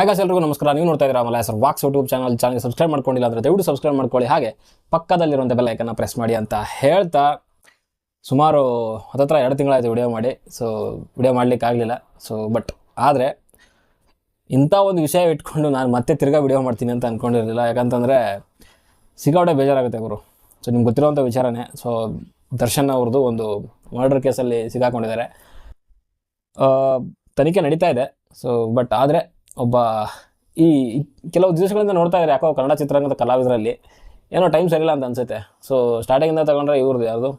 ಹಾಗೆ ಎಲ್ರಿಗೂ ನಮಸ್ಕಾರ. ನೀವು ನೋಡ್ತಾ ಇದ್ದೀರಾ ಆಮೇಲೆ sir walks YouTube channel channel subscribe ಮಾಡ್ಕೊಂಡಿಲ್ಲ ಅಂದರೆ ದಯವಿಟ್ಟು ಸಬ್ಸ್ಕ್ರೈಬ್ ಮಾಡ್ಕೊಳ್ಳಿ. ಹಾಗೆ ಪಕ್ಕದಲ್ಲಿರುವಂಥ ಬೆಲ್ ಐಕನ್ನ ಪ್ರೆಸ್ ಮಾಡಿ ಅಂತ ಹೇಳ್ತಾ ಸುಮಾರು ಹತ್ತತ್ರ ಎರಡು ತಿಂಗಳಾಯಿತು ವಿಡಿಯೋ ಮಾಡಿ. ಸೊ ವಿಡಿಯೋ ಮಾಡಲಿಕ್ಕೆ ಆಗಲಿಲ್ಲ. ಸೊ ಬಟ್ ಆದರೆ ಇಂಥ ಒಂದು ವಿಷಯ ಇಟ್ಕೊಂಡು ನಾನು ಮತ್ತೆ ತಿರ್ಗಾ ವಿಡಿಯೋ ಮಾಡ್ತೀನಿ ಅಂತ ಅಂದ್ಕೊಂಡಿರಲಿಲ್ಲ ಯಾಕಂತಂದರೆ ಸಿಕ್ಕಾಪಟ್ಟೆ ಬೇಜಾರಾಗುತ್ತೆ ಅವರು ಸೊ ನಿಮ್ಗೆ ಗೊತ್ತಿರೋವಂಥ ವಿಚಾರನೇ. ಸೊ ದರ್ಶನ್ ಅವ್ರದ್ದು ಒಂದು ಮರ್ಡರ್ ಕೇಸಲ್ಲಿ ಸಿಗಾಕೊಂಡಿದ್ದಾರೆ ತನಿಖೆ ನಡೀತಾ ಇದೆ. ಸೊ ಬಟ್ ಆದರೆ ಒಬ್ಬ ಈ ಕೆಲವು ದಿವಸಗಳಿಂದ ನೋಡ್ತಾ ಇದ್ದಾರೆ ಯಾಕೋ ಕನ್ನಡ ಚಿತ್ರರಂಗದ ಕಲಾವಿದರಲ್ಲಿ. ಏನೋ ಟೈಮ್ ಸರಿಯಿಲ್ಲ ಅಂತ ಅನ್ಸುತ್ತೆ. ಸೊ ಸ್ಟಾರ್ಟಿಂಗಿಂದ ತಗೊಂಡ್ರೆ ಇವ್ರದ್ದು ಯಾರ್ದು?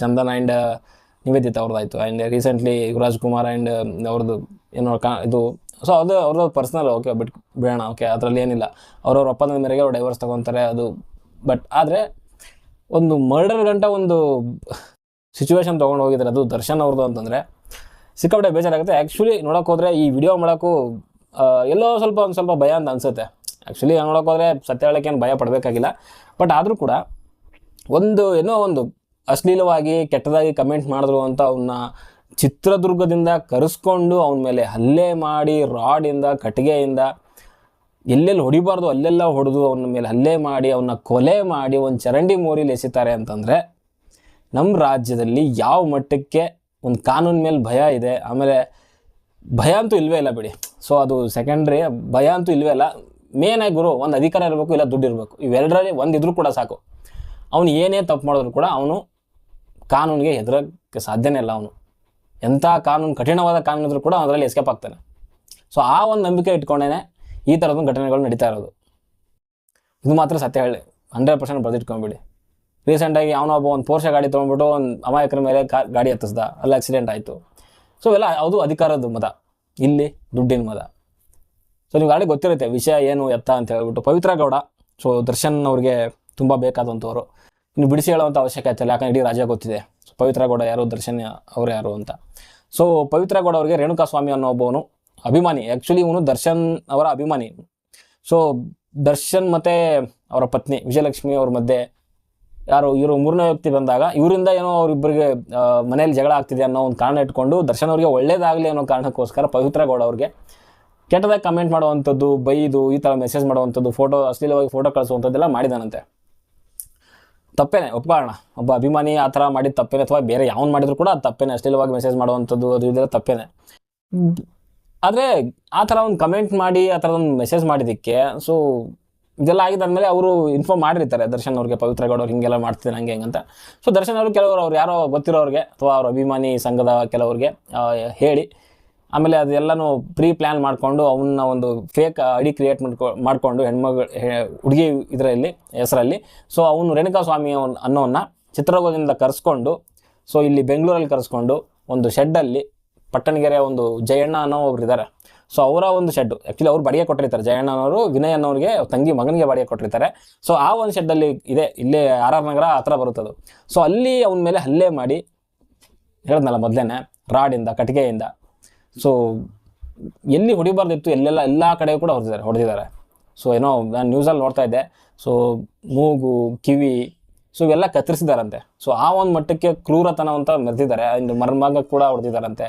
Chandan and Nivedita ಅವ್ರದ್ದಾಯಿತು. And recently Yuvraj Kumar and ಅವ್ರದ್ದು ಏನೋ ಕಾ, ಇದು ಸೊ ಅದು ಅವ್ರದ್ದು ಪರ್ಸ್ನಲ್ ಓಕೆ ಬಿಟ್ ಬಿಡೋಣ ಓಕೆ ಅದರಲ್ಲಿ ಏನಿಲ್ಲ. ಅವ್ರವ್ರ ಒಪ್ಪಂದದ ಮೇರೆಗೆ ಅವ್ರು ಡೈವರ್ಸ್ ತೊಗೊತಾರೆ, ಅದು ಬಟ್ ಆದರೆ ಒಂದು ಮರ್ಡರ್ ಗಂಟ ಒಂದು ಸಿಚುವೇಶನ್ ತೊಗೊಂಡು ಹೋಗಿದ್ದಾರೆ. ಅದು ದರ್ಶನ್ ಅವ್ರದ್ದು ಅಂತಂದರೆ. ಸಿಕ್ಕಾಪಟ್ಟೆ ಬೇಜಾರಾಗುತ್ತೆ. ಆ್ಯಕ್ಚುಲಿ ನೋಡೋಕ್ಕೋದ್ರೆ ಈ ವಿಡಿಯೋ ಮಾಡೋಕ್ಕೂ ಎಲ್ಲೋ ಸ್ವಲ್ಪ ಒಂದು ಸ್ವಲ್ಪ ಭಯ ಅಂತ ಅನ್ಸುತ್ತೆ. ಆ್ಯಕ್ಚುಲಿ ನೋಡೋಕೆ ಹೋದರೆ ಸತ್ಯ ಹೇಳೋಕ್ಕೆ ಏನು ಭಯ ಪಡಬೇಕಾಗಿಲ್ಲ. ಬಟ್ ಆದರೂ ಕೂಡ ಒಂದು ಏನೋ ಒಂದು ಅಶ್ಲೀಲವಾಗಿ, ಕೆಟ್ಟದಾಗಿ ಕಮೆಂಟ್ ಮಾಡಿದ್ರು ಅಂತ ಅವನ್ನ ಚಿತ್ರದುರ್ಗದಿಂದ ಕರೆಸ್ಕೊಂಡು ಅವನ ಮೇಲೆ ಹಲ್ಲೆ ಮಾಡಿ ರಾಡಿಂದ ಕಟ್ಟಿಗೆಯಿಂದ ಎಲ್ಲೆಲ್ಲಿ ಹೊಡಿಬಾರ್ದು, ಅಲ್ಲೆಲ್ಲ ಹೊಡೆದು ಅವನ ಮೇಲೆ ಹಲ್ಲೆ ಮಾಡಿ ಅವನ್ನ ಕೊಲೆ ಮಾಡಿ ಒಂದು ಚರಂಡಿ ಮೋರಿಲಿ ಎಸಿತಾರೆ ಅಂತಂದರೆ ನಮ್ಮ ರಾಜ್ಯದಲ್ಲಿ ಯಾವ ಮಟ್ಟಕ್ಕೆ ಒಂದು ಕಾನೂನು ಮೇಲೆ ಭಯ ಇದೆ, ಆಮೇಲೆ ಭಯ ಅಂತೂ ಇಲ್ವೇ ಇಲ್ಲ ಬಿಡಿ. ಸೊ ಅದು ಸೆಕೆಂಡ್ರಿ ಭಯ ಅಂತೂ ಇಲ್ವೇ ಅಲ್ಲ. ಮೇನ್ ಆಗಿ ಗುರು, ಒಂದು ಅಧಿಕಾರ ಇರಬೇಕು, ಇಲ್ಲ ದುಡ್ಡು ಇರಬೇಕು. ಇವೆರಡರಲ್ಲಿ ಒಂದು ಇದ್ರೂ ಕೂಡ ಸಾಕು. ಅವನು ಏನೇ ತಪ್ಪು ಮಾಡಿದ್ರು ಕೂಡ ಅವನು ಕಾನೂನಿಗೆ ಹೆದರಕ್ಕೆ ಸಾಧ್ಯನೇ ಇಲ್ಲ ಅವನು. ಎಂಥ ಕಾನೂನು, ಕಠಿಣವಾದ ಕಾನೂನು ಇದ್ರೂ ಕೂಡ ಅದರಲ್ಲಿ ಎಸ್ಕೇಪ್ ಆಗ್ತಾನೆ. ಸೊ ಆ ಒಂದು ನಂಬಿಕೆ ಇಟ್ಕೊಂಡೇ ಈ ಥರದ ಘಟನೆಗಳು ನಡೀತಾ ಇರೋದು. ಇದು ಮಾತ್ರ ಸತ್ಯ ಹೇಳಿ. ಹಂಡ್ರೆಡ್ ಪರ್ಸೆಂಟ್ ಬರೆದಿಟ್ಕೊಂಬಿಡಿ. ರೀಸೆಂಟಾಗಿ ಅವನೊಬ್ಬ ಒಂದು ಪೋರ್ಷ ಗಾಡಿ ತೊಗೊಂಡ್ಬಿಟ್ಟು ಒಂದು ಅಮಾಯಕರ ಮೇಲೆ ಕಾ, ಗಾಡಿ ಹತ್ತಿಸ್ದ. ಅಲ್ಲಿ ಆಕ್ಸಿಡೆಂಟ್ ಆಯಿತು. ಸೊ ಎಲ್ಲ ಅದು ಅಧಿಕಾರದ ಮತ ಇಲ್ಲಿ ದುಡ್ಡಿನ ಮದ. ಸೊ ನಿಮ್ಗೆ ಗಾಡಿ ಗೊತ್ತಿರುತ್ತೆ ವಿಷಯ ಏನು, ಎತ್ತ ಅಂತ ಹೇಳ್ಬಿಟ್ಟು. ಪವಿತ್ರ ಗೌಡ ಸೊ ದರ್ಶನ್ ಅವ್ರಿಗೆ ತುಂಬ ಬೇಕಾದಂಥವ್ರು. ಇನ್ನು ಬಿಡಿಸಿ ಹೇಳುವಂಥ ಅವಶ್ಯಕತೆ ಇಲ್ಲ, ಯಾಕಂದ್ರೆ ಇಡೀ ರಾಜ ಗೊತ್ತಿದೆ. ಸೊ ಪವಿತ್ರ ಗೌಡ ಯಾರು, ದರ್ಶನ್ ಅವ್ರು ಯಾರು ಅಂತ. ಸೊ ಪವಿತ್ರ ಗೌಡ ಅವರಿಗೆ ರೇಣುಕಾ ಸ್ವಾಮಿ ಅನ್ನೋ ಒಬ್ಬವನು ಅಭಿಮಾನಿ. ಆ್ಯಕ್ಚುಲಿ ಇವನು ದರ್ಶನ್ ಅವರ ಅಭಿಮಾನಿ. ಸೊ ದರ್ಶನ್ ಮತ್ತು ಅವರ ಪತ್ನಿ ವಿಜಯಲಕ್ಷ್ಮಿ ಅವ್ರ ಮಧ್ಯೆ ಯಾರು ಇವರು ಮೂರನೇ ವ್ಯಕ್ತಿ ಬಂದಾಗ ಇವರಿಂದ ಏನೋ ಅವರಿಬ್ಬರಿಗೆ ಮನೆಯಲ್ಲಿ ಜಗಳ ಆಗ್ತಿದೆ ಅನ್ನೋ ಒಂದು ಕಾರಣ ಇಟ್ಕೊಂಡು ದರ್ಶನ್ ಅವರಿಗೆ ಒಳ್ಳೇದಾಗಲಿ ಅನ್ನೋ ಕಾರಣಕ್ಕೋಸ್ಕರ ಪವಿತ್ರ ಗೌಡ ಅವ್ರಿಗೆ ಕೆಟ್ಟದಾಗಿ ಕಮೆಂಟ್ ಮಾಡುವಂಥದ್ದು, ಬೈದು ಈ ಥರ ಮೆಸೇಜ್ ಮಾಡುವಂಥದ್ದು ಫೋಟೋ ಅಶ್ಲೀಲವಾಗಿ ಫೋಟೋ ಕಳಿಸುವಂಥದ್ದೆಲ್ಲ ಮಾಡಿದಾನಂತೆ. ತಪ್ಪೇನೆ ಒಪ್ಕೊಳ್ಳೋಣ ಒಬ್ಬ ಅಭಿಮಾನಿ ಆ ಥರ ಮಾಡಿದ ತಪ್ಪೇನೆ ಅಥವಾ ಬೇರೆ ಯಾವನ್ ಮಾಡಿದ್ರು ಕೂಡ ಅದು ತಪ್ಪೇನೆ, ಅಶ್ಲೀಲವಾಗಿ ಮೆಸೇಜ್ ಮಾಡುವಂಥದ್ದು, ಅದು ಇದೆಲ್ಲ ತಪ್ಪೇನೆ. ಆದರೆ ಆ ಥರ ಒಂದು ಕಮೆಂಟ್ ಮಾಡಿ, ಆ ಥರ ಒಂದು ಮೆಸೇಜ್ ಮಾಡಿದ್ದಕ್ಕೆ ಸೊ ಇದೆಲ್ಲ ಆಗಿದ್ದಾದ್ಮೇಲೆ ಅವರು ಇನ್ಫಾರ್ಮ್ ಮಾಡಿರ್ತಾರೆ, ದರ್ಶನ್ ಅವ್ರಿಗೆ ಪವಿತ್ರ ಗೌಡ ಅವ್ರು ಹಿಂಗೆಲ್ಲ ಮಾಡ್ತಿದ್ದಾರೆ ಹಂಗೆ ಹಂಗಂತ ಸೊ ದರ್ಶನ್ ಅವರು ಕೆಲವರು ಅವ್ರು ಯಾರೋ ಗೊತ್ತಿರೋರಿಗೆ ಅಥವಾ ಅವ್ರ ಅಭಿಮಾನಿ ಸಂಘದ ಕೆಲವ್ರಿಗೆ ಹೇಳಿ. ಆಮೇಲೆ ಅದೆಲ್ಲನೂ ಪ್ರೀ ಪ್ಲ್ಯಾನ್ ಮಾಡಿಕೊಂಡು ಅವನ್ನ ಒಂದು ಫೇಕ್ ಐಡಿ ಕ್ರಿಯೇಟ್ ಮಾಡ್ಕೊ, ಮಾಡಿಕೊಂಡು ಹೆಣ್ಮಗಳು ಹುಡುಗಿ ಇದರಲ್ಲಿ, ಹೆಸರಲ್ಲಿ. ಸೊ ಅವನು ರೇಣುಕಾ ಸ್ವಾಮಿ ಅವನ್ ಅನ್ನೋನ್ನ ಚಿತ್ರದುರ್ಗದಿಂದ ಕರೆಸ್ಕೊಂಡು ಸೊ ಇಲ್ಲಿ ಬೆಂಗಳೂರಲ್ಲಿ ಕರೆಸ್ಕೊಂಡು ಒಂದು ಶೆಡ್ಡಲ್ಲಿ ಪಟ್ಟಣಗೆರೆ ಒಂದು ಜಯಣ್ಣ ಅನ್ನೋ ಒಬ್ರು ಇದ್ದಾರೆ ಸೊ ಅವರ ಒಂದು ಶೆಡ್ ಆ್ಯಕ್ಚುಲಿ ಅವ್ರು ಬಾಡಿಗೆ ಕೊಟ್ಟಿರ್ತಾರೆ. ಜಯಣ್ಣನವರು ವಿನಯ್ ಅನ್ನೋರಿಗೆ ತಂಗಿ ಮಗನಿಗೆ ಬಾಡಿಗೆ ಕೊಟ್ಟಿರ್ತಾರೆ. ಸೊ ಆ ಒಂದು ಶೆಡ್ಡಲ್ಲಿ ಇದೆ. ಇಲ್ಲೇ ಆರ್ ಆರ್ ನಗರ ಹತ್ರ ಬರುತ್ತದು. ಸೊ ಅಲ್ಲಿ ಅವನ ಮೇಲೆ ಹಲ್ಲೆ ಮಾಡಿ ಹೇಳಿದ್ನಲ್ಲ ಮೊದಲೇನೆ, ರಾಡಿಂದ, ಕಟ್ಟಿಗೆಯಿಂದ. ಸೊ ಎಲ್ಲಿ ಹೊಡಿಬಾರ್ದಿತ್ತು, ಎಲ್ಲೆಲ್ಲ, ಎಲ್ಲ ಕಡೆ ಕೂಡ ಹೊಡೆದಿದ್ದಾರೆ ಹೊಡೆದಿದ್ದಾರೆ. ಸೊ ಏನೋ, ನಾನು ನ್ಯೂಸಲ್ಲಿ ನೋಡ್ತಾ ಇದ್ದೆ. ಸೊ ಮೂಗು, ಕಿವಿ ಸೊ ಇವೆಲ್ಲ ಕತ್ತರಿಸಿದಾರಂತೆ. ಸೊ ಆ ಒಂದು ಮಟ್ಟಕ್ಕೆ ಕ್ರೂರತನ ಅಂತ ಮೆರೆದಿದ್ದಾರೆ. ಅಂಡ್ ಮರ್ಮಾಗ ಕೂಡ ಹೊಡೆದಿದ್ದಾರಂತೆ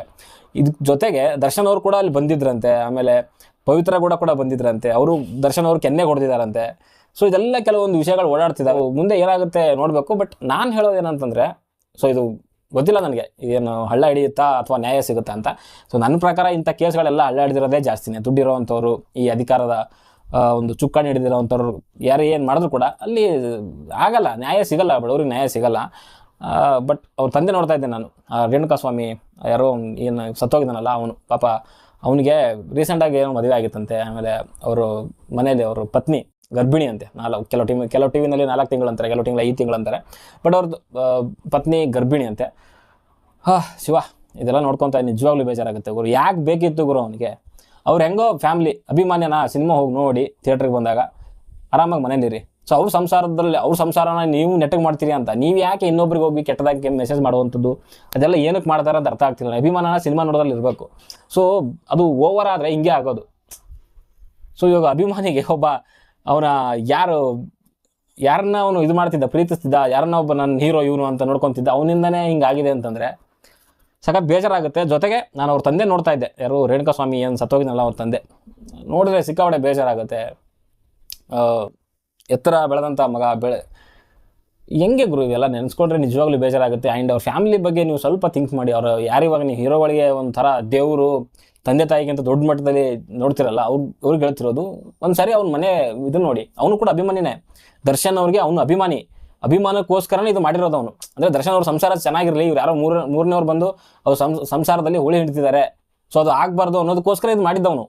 ಇದ್ ಜೊತೆಗೆ ದರ್ಶನ್ ಅವರು ಕೂಡ ಅಲ್ಲಿ ಬಂದಿದ್ರಂತೆ. ಆಮೇಲೆ ಪವಿತ್ರ ಕೂಡ ಕೂಡ ಬಂದಿದ್ರಂತೆ. ಅವರು ದರ್ಶನ್ ಅವರು ಕೆನ್ನೆ ಹೊಡೆದಿದ್ದಾರಂತೆ ಸೊ ಇದೆಲ್ಲ ಕೆಲವೊಂದು ವಿಷಯಗಳು ಓಡಾಡ್ತಿದ್ದಾವೆ ಮುಂದೆ ಏನಾಗುತ್ತೆ ನೋಡಬೇಕು. ಬಟ್ ನಾನು ಹೇಳೋದು ಏನಂತಂದರೆ ಸೊ ಇದು ಗೊತ್ತಿಲ್ಲ ನನಗೆ. ಏನು ಹಳ್ಳ ಹಿಡಿಯುತ್ತಾ ಅಥವಾ ನ್ಯಾಯ ಸಿಗುತ್ತಾ ಅಂತ. ಸೊ ನನ್ನ ಪ್ರಕಾರ ಇಂಥ ಕೇಸ್ಗಳೆಲ್ಲ ಹಳ್ಳ ಹಿಡಿದಿರೋದೇ ಜಾಸ್ತಿನೇ. ದುಡ್ಡಿರೋವಂಥವ್ರು ಈ ಅಧಿಕಾರದ ಒಂದು ಚುಕ್ಕಾಣಿ ಹಿಡಿದಿರೋವಂಥವ್ರು ಯಾರು ಏನು ಮಾಡಿದ್ರು ಕೂಡ ಅಲ್ಲಿ ಆಗಲ್ಲ, ನ್ಯಾಯ ಸಿಗಲ್ಲ, ಬಡವ್ರಿಗೆ ನ್ಯಾಯ ಸಿಗಲ್ಲ. ಬಟ್ ಅವ್ರ ತಂದೆ ನೋಡ್ತಾ ಇದ್ದೆ ನಾನು. ರೇಣುಕಾಸ್ವಾಮಿ ರೇಣುಕಾ ಸ್ವಾಮಿ ಯಾರೋ ಏನು ಸತ್ತೋಗಿದ್ದಾನಲ್ಲ, ಅವನು ಪಾಪ ಅವನಿಗೆ ರೀಸೆಂಟಾಗಿ ಏನೋ ಮದುವೆ ಆಗಿತ್ತಂತೆ. ಆಮೇಲೆ ಅವರು ಮನೆಯಲ್ಲಿ ಅವರು ಪತ್ನಿ, ಗರ್ಭಿಣಿ ಅಂತೆ. ನಾಲ್ಕು, ಕೆಲವು ಟಿವಿ ಕೆಲವು ಟಿ ವಿನಲ್ಲಿ ನಾಲ್ಕು ತಿಂಗಳಂತಾರೆ ಕೆಲವು ತಿಂಗಳು ಐದು ತಿಂಗಳು ಅಂತಾರೆ. ಬಟ್ ಅವ್ರದ್ದು ಪತ್ನಿ, ಗರ್ಭಿಣಿ ಅಂತೆ. ಹಾ, ಶಿವ, ಇದೆಲ್ಲ ನೋಡ್ಕೊತಾ ನಿಜವಾಗ್ಲೂ ಬೇಜಾರಾಗುತ್ತೆ ಗುರು. ಯಾಕೆ ಬೇಕಿತ್ತು ಗುರು ಅವನಿಗೆ? ಅವ್ರು ಹೆಂಗೋ ಫ್ಯಾಮಿಲಿ ಅಭಿಮಾನ್ಯನ ಸಿನಿಮಾ ಹೋಗಿ ನೋಡಿ ಥಿಯೇಟ್ರಿಗೆ ಬಂದಾಗ ಆರಾಮಾಗಿ ಮನೇಲಿರಿ ಸೊ ಅವ್ರ ಸಂಸಾರದಲ್ಲಿ ಅವ್ರ ಸಂಸಾರನ ನೀವು ನೆಟ್ಟಗೆ ಮಾಡ್ತೀರಿ ಅಂತ, ನೀವು ಯಾಕೆ ಇನ್ನೊಬ್ರಿಗೆ ಹೋಗಿ ಕೆಟ್ಟದಾಗಿ ಮೆಸೇಜ್ ಮಾಡುವಂಥದ್ದು, ಅದೆಲ್ಲ ಏನಕ್ಕೆ ಮಾಡ್ತಾರೆ ಅಂತ ಅರ್ಥ ಆಗ್ತಿಲ್ಲ. ಅಭಿಮಾನನ ಸಿನಿಮಾ ನೋಡೋದ್ರಲ್ಲಿ ಇರಬೇಕು. ಸೊ ಅದು ಓವರ್ ಆದರೆ ಹಿಂಗೆ ಆಗೋದು. ಸೊ ಇವಾಗ ಅಭಿಮಾನಿಗೆ ಒಬ್ಬ ಅವನ ಯಾರು, ಯಾರನ್ನ ಅವನು ಇದು ಮಾಡ್ತಿದ್ದ, ಪ್ರೀತಿಸ್ತಿದ್ದ, ಯಾರನ್ನ ಒಬ್ಬ ನನ್ನ ಹೀರೋ ಇವನು ಅಂತ ನೋಡ್ಕೊತಿದ್ದ, ಅವನಿಂದನೇ ಹಿಂಗಾಗಿದೆ ಅಂತಂದರೆ ಸಖತ್ ಬೇಜಾರಾಗುತ್ತೆ. ಜೊತೆಗೆ ನಾನು ಅವ್ರ ತಂದೆ ನೋಡ್ತಾ ಇದ್ದೆ. ಯಾರು ರೇಣುಕಾ ಸ್ವಾಮಿ ಏನು ಸತ್ತೋಗಿದ್ನಲ್ಲ ಅವ್ರ ತಂದೆ. ನೋಡಿದ್ರೆ ಸಿಕ್ಕಾಪಟ್ಟೆ ಬೇಜಾರಾಗುತ್ತೆ. ಎತ್ತರ ಬೆಳೆದಂಥ ಮಗ ಬೆಳೆ. ಹೆಂಗೆ ಗುರು ಇವೆಲ್ಲ ನೆನೆಸ್ಕೊಂಡ್ರೆ ನಿಜವಾಗ್ಲೂ ಬೇಜಾರಾಗುತ್ತೆ. ಆ್ಯಂಡ್ ಅವ್ರ ಫ್ಯಾಮಿಲಿ ಬಗ್ಗೆ ನೀವು ಸ್ವಲ್ಪ ಥಿಂಕ್ ಮಾಡಿ. ಅವ್ರು ಯಾರಿವಾಗ ನೀವು ಹೀರೋಗಳಿಗೆ ಒಂಥರ ದೇವರು, ತಂದೆ ತಾಯಿಗಿಂತ ದೊಡ್ಡ ಮಟ್ಟದಲ್ಲಿ ನೋಡ್ತಿರಲ್ಲ, ಅವ್ರು ಅವ್ರಿಗೆ ಹೇಳ್ತಿರೋದು ಒಂದು ಸಾರಿ ಅವ್ನ ಮನೆ ಇದನ್ನು ನೋಡಿ. ಅವನು ಕೂಡ ಅಭಿಮಾನಿನೇ. ದರ್ಶನ್ ಅವ್ರಿಗೆ ಅವನು ಅಭಿಮಾನಿ. ಅಭಿಮಾನಕ್ಕೋಸ್ಕರನೇ ಇದು ಮಾಡಿರೋದು ಅವನು. ಅಂದರೆ ದರ್ಶನ್ ಅವ್ರ ಸಂಸಾರ ಚೆನ್ನಾಗಿರಲಿ, ಇವ್ರು ಯಾರೋ ಮೂರ ಮೂರನೇವ್ರು ಬಂದು ಅವ್ರು ಸಂಸಾರದಲ್ಲಿ ಹುಳಿ ಹಿಡ್ತಿದ್ದಾರೆ ಸೊ ಅದು ಆಗಬಾರ್ದು ಅನ್ನೋದಕ್ಕೋಸ್ಕರ ಇದು ಮಾಡಿದ್ದವನು.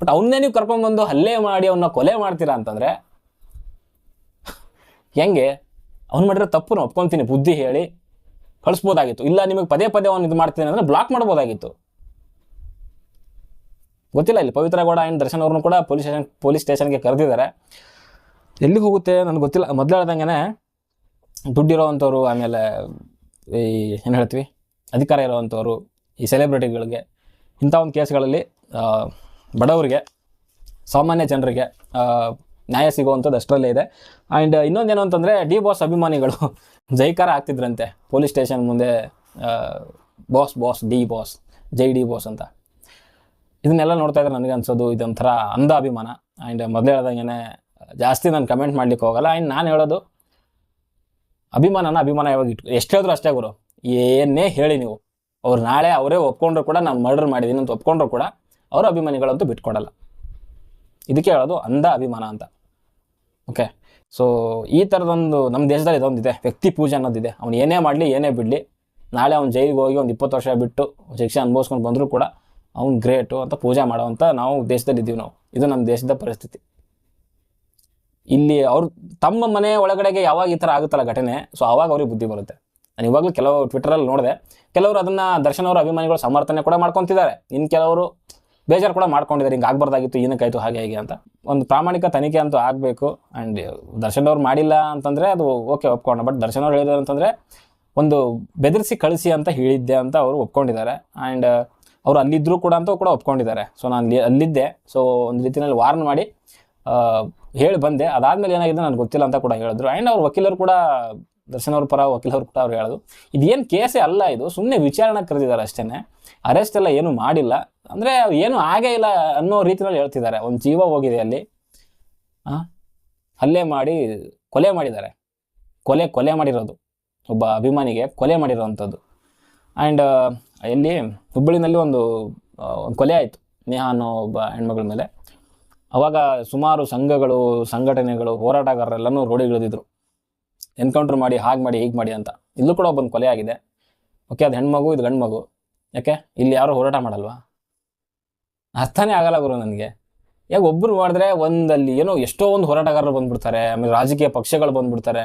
ಬಟ್ ಅವನ್ನೇ ನೀವು ಕರ್ಕೊಂಡ್ಬಂದು ಹಲ್ಲೆ ಮಾಡಿ ಅವನ್ನ ಕೊಲೆ ಮಾಡ್ತೀರಾ ಅಂತಂದರೆ, ಹೆಂಗೆ? ಅವ್ನು ಮಾಡಿರೋ ತಪ್ಪು ನಾನು ಒಪ್ಕೊಂತೀನಿ, ಬುದ್ಧಿ ಹೇಳಿ ಕಳಿಸ್ಬೋದಾಗಿತ್ತು. ಇಲ್ಲ ನಿಮಗೆ ಪದೇ ಪದೇ ಅವ್ನು ಇದು ಮಾಡ್ತೀನಿ ಅಂದರೆ ಬ್ಲಾಕ್ ಮಾಡ್ಬೋದಾಗಿತ್ತು. ಗೊತ್ತಿಲ್ಲ, ಇಲ್ಲಿ ಪವಿತ್ರ ಗೌಡ ಆ್ಯಂಡ್ ದರ್ಶನ್ ಅವ್ರನ್ನೂ ಕೂಡ ಪೊಲೀಸ್ ಸ್ಟೇಷನ್, ಪೊಲೀಸ್ ಸ್ಟೇಷನ್ಗೆ ಕರೆದಿದ್ದಾರೆ. ಎಲ್ಲಿ ಹೋಗುತ್ತೆ ನನಗೆ ಗೊತ್ತಿಲ್ಲ. ಮೊದಲು ದುಡ್ಡಿರೋವಂಥವ್ರು ಆಮೇಲೆ ಈ ಏನು ಹೇಳ್ತೀವಿ, ಅಧಿಕಾರ ಇರೋವಂಥವ್ರು ಈ ಸೆಲೆಬ್ರಿಟಿಗಳಿಗೆ ಇಂಥ ಒಂದು ಕೇಸ್ಗಳಲ್ಲಿ ಬಡವರಿಗೆ, ಸಾಮಾನ್ಯ ಜನರಿಗೆ ನ್ಯಾಯ ಸಿಗುವಂಥದ್ದು ಅಷ್ಟರಲ್ಲೇ ಇದೆ. ಆ್ಯಂಡ್ ಇನ್ನೊಂದೇನು ಅಂತಂದರೆ ಡಿ ಬಾಸ್ ಅಭಿಮಾನಿಗಳು ಜೈಕಾರ ಆಗ್ತಿದ್ರಂತೆ ಪೊಲೀಸ್ ಸ್ಟೇಷನ್ ಮುಂದೆ ಬಾಸ್ ಬಾಸ್ ಡಿ ಬಾಸ್ ಜೈ ಡಿ ಬಾಸ್ ಅಂತ. ಇದನ್ನೆಲ್ಲ ನೋಡ್ತಾ ಇದ್ರೆ ನನಗೆ ಅನ್ಸೋದು ಇದೊಂಥರ ಅಂಧ ಅಭಿಮಾನ. ಆ್ಯಂಡ್ ಮೊದಲೇ ಹೇಳ್ದಂಗೆ ಜಾಸ್ತಿ ನಾನು ಕಮೆಂಟ್ ಮಾಡ್ಲಿಕ್ಕೆ ಹೋಗಲ್ಲ. ಆ್ಯಂಡ್ ನಾನು ಹೇಳೋದು ಅಭಿಮಾನನ ಅಭಿಮಾನ ಯಾವಾಗ ಇಟ್ಟು ಎಷ್ಟು ಹೇಳಿದ್ರು ಅಷ್ಟೇ ಗುರು. ಏನೇ ಹೇಳಿ ನೀವು. ಅವ್ರು ನಾಳೆ ಅವರೇ ಒಪ್ಕೊಂಡ್ರು ಕೂಡ ನಾನು ಮರ್ಡರ್ ಮಾಡಿದ್ದೀನಿ ಅಂತ ಒಪ್ಕೊಂಡ್ರು ಕೂಡ ಅವರು ಅಭಿಮಾನಿಗಳಂತೂ ಬಿಟ್ಕೊಡಲ್ಲ. ಇದಕ್ಕೆ ಹೇಳೋದು ಅಂಧ ಅಭಿಮಾನ ಅಂತ. ಓಕೆ ಸೊ ಈ ಥರದೊಂದು ನಮ್ಮ ದೇಶದಲ್ಲಿ ಇದೊಂದಿದೆ. ವ್ಯಕ್ತಿ ಪೂಜೆ ಅನ್ನೋದಿದೆ. ಅವ್ನು ಏನೇ ಮಾಡಲಿ, ಏನೇ ಬಿಡಲಿ, ನಾಳೆ ಅವ್ನು ಜೈಲಿಗೆ ಹೋಗಿ ಒಂದು ಇಪ್ಪತ್ತು ವರ್ಷ ಬಿಟ್ಟು ಶಿಕ್ಷೆ ಅನುಭವಿಸ್ಕೊಂಡು ಬಂದರೂ ಕೂಡ ಅವ್ನು ಗ್ರೇಟು ಅಂತ ಪೂಜೆ ಮಾಡೋವಂಥ ನಾವು ದೇಶದಲ್ಲಿ ಇದ್ದೀವಿ ನಾವು. ಇದು ನಮ್ಮ ದೇಶದ ಪರಿಸ್ಥಿತಿ. ಇಲ್ಲಿ ಅವ್ರು ತಮ್ಮ ಮನೆ ಒಳಗಡೆಗೆ ಯಾವಾಗ ಈ ಥರ ಆಗುತ್ತಲ್ಲ ಘಟನೆ ಸೊ ಆವಾಗ ಅವ್ರಿಗೆ ಬುದ್ಧಿ ಬರುತ್ತೆ. ನಾನು ಇವಾಗಲೂ ಕೆಲವು ಟ್ವಿಟರಲ್ಲಿ ನೋಡಿದೆ, ಕೆಲವರು ಅದನ್ನು ದರ್ಶನ್ ಅವರ ಅಭಿಮಾನಿಗಳು ಸಮರ್ಥನೆ ಕೂಡ ಮಾಡ್ಕೊತಿದ್ದಾರೆ. ಇನ್ನು ಕೆಲವರು ಬೇಜಾರು ಕೂಡ ಮಾಡ್ಕೊಂಡಿದ್ದಾರೆ, ಹಿಂಗೆ ಆಗಬಾರ್ದಾಗಿತ್ತು, ಏನಕ್ಕಾಯಿತು, ಹಾಗೆ, ಹೇಗೆ ಅಂತ. ಒಂದು ಪ್ರಾಮಾಣಿಕ ತನಿಖೆ ಅಂತೂ ಆಗಬೇಕು ಆ್ಯಂಡ್ ದರ್ಶನ್ ಅವ್ರು ಮಾಡಿಲ್ಲ ಅಂತಂದರೆ ಅದು ಓಕೆ ಒಪ್ಕೊಂಡ ಬಟ್ ದರ್ಶನ್ ಅವ್ರು ಹೇಳಿದ್ರು ಅಂತಂದರೆ ಒಂದು ಬೆದರಿಸಿ ಕಳಿಸಿ ಅಂತ ಹೇಳಿದ್ದೆ ಅಂತ ಅವರು ಒಪ್ಕೊಂಡಿದ್ದಾರೆ ಆ್ಯಂಡ್ ಅವರು ಅಲ್ಲಿದ್ದರೂ ಕೂಡ ಅಂತ ಕೂಡ ಒಪ್ಕೊಂಡಿದ್ದಾರೆ. ಸೊ ನಾನು ಅಲ್ಲಿ ಅಲ್ಲಿದ್ದೆ ಸೊ ಒಂದು ರೀತಿಯಲ್ಲಿ ವಾರ್ನ್ ಮಾಡಿ ಹೇಳಿ ಬಂದೆ. ಅದಾದಮೇಲೆ ಏನಾಗಿದೆ ನನಗೆ ಗೊತ್ತಿಲ್ಲ ಅಂತ ಕೂಡ ಹೇಳಿದ್ರು. ಆ್ಯಂಡ್ ಅವ್ರ ವಕೀಲರು ಕೂಡ, ದರ್ಶನ್ ಅವ್ರ ಪರ ವಕೀಲರು ಕೂಡ ಅವ್ರು ಹೇಳೋದು. ಇದೇನು ಕೇಸೇ ಅಲ್ಲ ಇದು. ಸುಮ್ಮನೆ ವಿಚಾರಣೆ ಕರೆದಿದ್ದಾರೆ ಅಷ್ಟೇ ಅರೆಸ್ಟ್ ಎಲ್ಲ ಏನು ಮಾಡಿಲ್ಲ. ಅಂದರೆ ಏನು ಆಗೇ ಇಲ್ಲ ಅನ್ನೋ ರೀತಿಯಲ್ಲಿ ಹೇಳ್ತಿದ್ದಾರೆ. ಒಂದು ಜೀವ ಹೋಗಿದೆ ಅಲ್ಲಿ. ಹಲ್ಲೆ ಮಾಡಿ ಕೊಲೆ ಮಾಡಿದ್ದಾರೆ. ಕೊಲೆ ಕೊಲೆ ಮಾಡಿರೋದು. ಒಬ್ಬ ಅಭಿಮಾನಿಗೆ ಕೊಲೆ ಮಾಡಿರೋವಂಥದ್ದು ಆ್ಯಂಡ್ ಇಲ್ಲಿ ಹುಬ್ಬಳ್ಳಿನಲ್ಲಿ ಒಂದು ಕೊಲೆ ಆಯಿತು. ನೇಹ ಅನ್ನೋ ಒಬ್ಬ ಹೆಣ್ಮಗಳ ಮೇಲೆ. ಅವಾಗ ಸುಮಾರು ಸಂಘಗಳು, ಸಂಘಟನೆಗಳು, ಹೋರಾಟಗಾರರೆಲ್ಲನೂ ರೋಡಿಗಿಳಿದಿದ್ರು ಎನ್ಕೌಂಟ್ರ್ ಮಾಡಿ, ಹಾಗೆ ಮಾಡಿ, ಹೀಗೆ ಮಾಡಿ ಅಂತ. ಇಲ್ಲೂ ಕೂಡ ಒಬ್ಬೊಂದು ಕೊಲೆ ಆಗಿದೆ. ಓಕೆ, ಅದು ಹೆಣ್ಮಗು, ಇದು ಗಂಡು ಮಗು ಯಾಕೆ? ಇಲ್ಲಿ ಯಾರು ಹೋರಾಟ ಮಾಡಲ್ವಾ? ಅರ್ಥನೇ ಆಗಲ್ಲ ಗುರು ನನಗೆ. ಯಾಕೆ ಒಬ್ಬರು ಮಾಡಿದ್ರೆ ಒಂದಲ್ಲಿ ಏನೋ ಎಷ್ಟೋ ಒಂದು ಹೋರಾಟಗಾರರು ಬಂದ್ಬಿಡ್ತಾರೆ, ಆಮೇಲೆ ರಾಜಕೀಯ ಪಕ್ಷಗಳು ಬಂದ್ಬಿಡ್ತಾರೆ,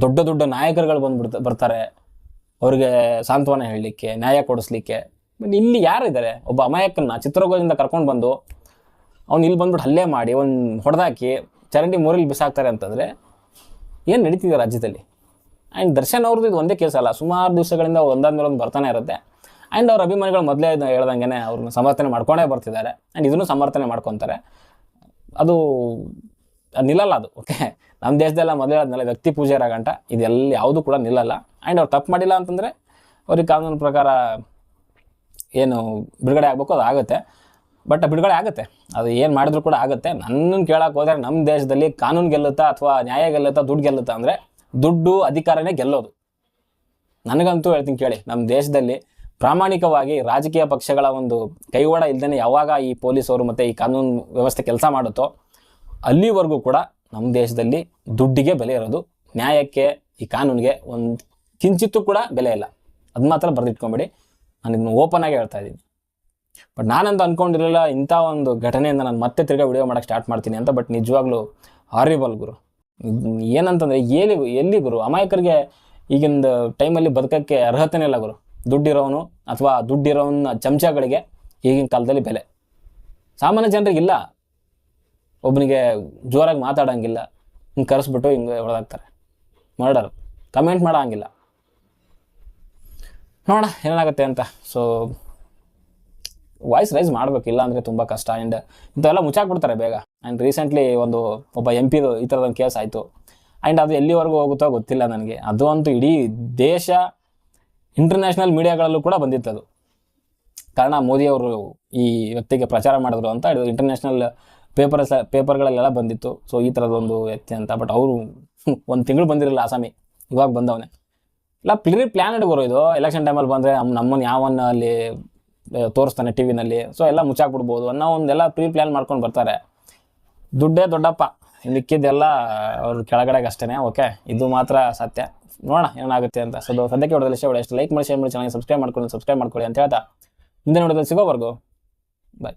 ದೊಡ್ಡ ದೊಡ್ಡ ನಾಯಕರುಗಳು ಬಂದ್ಬಿಡ್ತ, ಬರ್ತಾರೆ. ಅವ್ರಿಗೆ ಸಾಂತ್ವನ ಹೇಳಲಿಕ್ಕೆ, ನ್ಯಾಯ ಕೊಡಿಸ್ಲಿಕ್ಕೆ. ಇಲ್ಲಿ ಯಾರಿದ್ದಾರೆ? ಒಬ್ಬ ಅಮಾಯಕನ್ನ ಚಿತ್ರದುರ್ಗದಿಂದ ಕರ್ಕೊಂಡು ಬಂದು ಅವ್ನು ಇಲ್ಲಿ ಬಂದ್ಬಿಟ್ಟು ಹಲ್ಲೆ ಮಾಡಿ ಒಂದು ಹೊಡೆದಾಕಿ ಚರಂಡಿ ಮೋರಲ್ಲಿ ಬಿಸಾಕ್ತಾರೆ ಅಂತಂದರೆ ಏನು ನಡೀತಿದೆ ರಾಜ್ಯದಲ್ಲಿ? ಆ್ಯಂಡ್ ದರ್ಶನ್ ಅವ್ರದ್ದು ಇದು ಒಂದೇ ಕೇಸಲ್ಲ ಸುಮಾರು ದಿವಸಗಳಿಂದ ಒಂದಾದ್ಮೇಲೆ ಒಂದು ಬರ್ತಾನೆ ಇರುತ್ತೆ. ಆ್ಯಂಡ್ ಅವ್ರ ಅಭಿಮಾನಿಗಳು ಮೊದಲೇ ಹೇಳ್ದಂಗೆ ಅವ್ರನ್ನ ಸಮರ್ಥನೆ ಮಾಡ್ಕೊಂಡೇ ಬರ್ತಿದ್ದಾರೆ. ಆ್ಯಂಡ್ ಇದನ್ನು ಸಮರ್ಥನೆ ಮಾಡ್ಕೊತಾರೆ. ಅದು ಅದು ನಿಲ್ಲಲ್ಲ ಅದು ಓಕೆ ನಮ್ಮ ದೇಶದೆಲ್ಲ ಮೊದಲೇ ಹೇಳಿದ್ನಲ್ಲ ವ್ಯಕ್ತಿ ಪೂಜೆ ಗಂಟ ಇದೆಲ್ಲ ಯಾವುದು ಕೂಡ ನಿಲ್ಲಲ್ಲ. ಆ್ಯಂಡ್ ಅವ್ರು ತಪ್ಪು ಮಾಡಿಲ್ಲ ಅಂತಂದರೆ ಅವ್ರಿಗೆ ಕಾನೂನು ಪ್ರಕಾರ ಏನು ಬಿಡುಗಡೆ ಆಗಬೇಕು ಅದು ಆಗುತ್ತೆ ಬಟ್ ಬಿಡುಗಡೆ ಆಗುತ್ತೆ. ಅದು ಏನು ಮಾಡಿದ್ರು ಕೂಡ ಆಗುತ್ತೆ. ನನ್ನನ್ನು ಕೇಳಕ್ಕೆ ಹೋದರೆ ನಮ್ಮ ದೇಶದಲ್ಲಿ ಕಾನೂನು ಗೆಲ್ಲುತ್ತಾ ಅಥವಾ ನ್ಯಾಯ ಗೆಲ್ಲುತ್ತಾ, ದುಡ್ಡು ಗೆಲ್ಲುತ್ತಾ ಅಂದರೆ ದುಡ್ಡು ಅಧಿಕಾರನೇ ಗೆಲ್ಲೋದು. ನನಗಂತೂ ಹೇಳ್ತೀನಿ ಕೇಳಿ ನಮ್ಮ ದೇಶದಲ್ಲಿ ಪ್ರಾಮಾಣಿಕವಾಗಿ ರಾಜಕೀಯ ಪಕ್ಷಗಳ ಒಂದು ಕೈವಾಡ ಇಲ್ಲದೇ ಯಾವಾಗ ಈ ಪೊಲೀಸವರು ಮತ್ತು ಈ ಕಾನೂನು ವ್ಯವಸ್ಥೆ ಕೆಲಸ ಮಾಡುತ್ತೋ, ಅಲ್ಲಿವರೆಗೂ ಕೂಡ ನಮ್ಮ ದೇಶದಲ್ಲಿ ದುಡ್ಡಿಗೆ ಬೆಲೆ ಇರೋದು. ನ್ಯಾಯಕ್ಕೆ, ಈ ಕಾನೂನಿಗೆ ಒಂದು ಕಿಂಚಿತ್ತೂ ಕೂಡ ಬೆಲೆ ಇಲ್ಲ. ಅದು ಮಾತ್ರ ಬರೆದಿಟ್ಕೊಂಬಿಡಿ. ನಾನು ಇದನ್ನು ಓಪನ್ ಆಗಿ ಹೇಳ್ತಾ ಇದ್ದೀನಿ. ಬಟ್ ನಾನಂತ ಅಂದ್ಕೊಂಡಿರಲಿಲ್ಲ ಇಂಥ ಒಂದು ಘಟನೆಯಿಂದ ನಾನು ಮತ್ತೆ ತಿರ್ಗಾ ವಿಡಿಯೋ ಮಾಡೋಕ್ಕೆ ಸ್ಟಾರ್ಟ್ ಮಾಡ್ತೀನಿ ಅಂತ ಬಟ್ ನಿಜವಾಗ್ಲೂ ಹಾರಿಬಲ್ ಗುರು. ಏನಂತಂದರೆ ಎಲ್ಲಿ ಎಲ್ಲಿ ಗುರು? ಅಮಾಯಕರಿಗೆ ಈಗಿನ ಟೈಮಲ್ಲಿ ಬದುಕೋಕ್ಕೆ ಅರ್ಹತೆನೇ ಇಲ್ಲ ಗುರು. ದುಡ್ಡಿರೋನು ಅಥವಾ ದುಡ್ಡಿರೋನ ಚಮಚಗಳಿಗೆ ಈಗಿನ ಕಾಲದಲ್ಲಿ ಬೆಲೆ. ಸಾಮಾನ್ಯ ಜನರಿಗೆ ಇಲ್ಲ. ಒಬ್ಬನಿಗೆ ಜೋರಾಗಿ ಮಾತಾಡೋಂಗಿಲ್ಲ. ಹಿಂಗೆ ಕರೆಸ್ಬಿಟ್ಟು ಹಿಂಗೆ ಹೊಡೆದಾಗ್ತಾರೆ ಮರ್ಡರ್. ಕಮೆಂಟ್ ಮಾಡೋಂಗಿಲ್ಲ. ನೋಡೋಣ, ಏನಾಗುತ್ತೆ ಅಂತ. ಸೊ ವಾಯ್ಸ್ ರೈಸ್ ಮಾಡಬೇಕು ಇಲ್ಲ ಅಂದರೆ ತುಂಬ ಕಷ್ಟ. ಆ್ಯಂಡ್ ಇಂಥವೆಲ್ಲ ಮುಚ್ಚಾಕ್ಬಿಡ್ತಾರೆ ಬೇಗ. ಆ್ಯಂಡ್ ರೀಸೆಂಟ್ಲಿ ಒಂದು ಒಬ್ಬ ಎಂ ಪಿದು ಈ ಥರದೊಂದು ಕೇಸ್ ಆಯಿತು. ಆ್ಯಂಡ್ ಅದು ಎಲ್ಲಿವರೆಗೂ ಹೋಗುತ್ತೋ ಗೊತ್ತಿಲ್ಲ ನನಗೆ. ಅದು ಅಂತೂ ಇಡೀ ದೇಶ ಇಂಟರ್ನ್ಯಾಷನಲ್ ಮೀಡಿಯಾಗಳಲ್ಲೂ ಕೂಡ ಬಂದಿತ್ತು ಅದು ಕಾರಣ ಮೋದಿ ಅವರು ಈ ವ್ಯಕ್ತಿಗೆ ಪ್ರಚಾರ ಮಾಡಿದ್ರು ಅಂತ ಇದು ಇಂಟರ್ನ್ಯಾಷನಲ್ ಪೇಪರ್ ಪೇಪರ್ಗಳಲ್ಲೆಲ್ಲ ಬಂದಿತ್ತು. ಸೊ ಈ ಥರದೊಂದು ವ್ಯಕ್ತಿ ಅಂತ. ಬಟ್ ಅವರು ಒಂದು ತಿಂಗಳು ಬಂದಿರಲಿಲ್ಲ ಆಸಾಮಿ ಇವಾಗ ಬಂದವನೇ. ಇಲ್ಲ ಪ್ಲೀರಿ ಪ್ಲ್ಯಾನ್ ಗುರು ಇದು. ಎಲೆಕ್ಷನ್ ಟೈಮಲ್ಲಿ ಬಂದರೆ ನಮ್ಮ ನಮ್ಮನ್ನು ಯಾವನ್ನ ಅಲ್ಲಿ ತೋರಿಸ್ತಾನೆ ಟಿ ವಿನಲ್ಲಿ ಸೊ ಎಲ್ಲ ಮುಚ್ಚಾಕ್ಬಿಡ್ಬೋದು. ಅನ್ನೋ ಒಂದೆಲ್ಲ ಪ್ರೀ ಪ್ಲ್ಯಾನ್ ಮಾಡ್ಕೊಂಡು ಬರ್ತಾರೆ. ದುಡ್ಡೇ ದೊಡ್ಡಪ್ಪ. ಮಿಕ್ಕಿದ್ದೆಲ್ಲ ಅವ್ರ ಕೆಳಗಡೆಗೆ ಅಷ್ಟೇ ಓಕೆ ಇದು ಮಾತ್ರ ಸತ್ಯ. ನೋಡೋಣ ಏನಾಗುತ್ತೆ ಅಂತ. ಸೊ ಸದ್ಯಕ್ಕೆ ಹೊಡೆದಲ್ಲಿ ಇಷ್ಟ ಎಷ್ಟು. ಲೈಕ್ ಮಾಡಿ ಶೇರ್ ಮಾಡಿ ಚೆನ್ನಾಗಿ ಸಬ್ಸ್ಕ್ರೈಬ್ ಮಾಡ್ಕೊಳ್ಳಿ. ಸಬ್ಸ್ಕ್ರೈಬ್ ಮಾಡ್ಕೊಳ್ಳಿ ಅಂತ ಹೇಳ್ತಾ. ಮುಂದೆ ನೋಡಿದ್ರೆ ಸಿಗೋವರೆಗೂ. ಬಾಯ್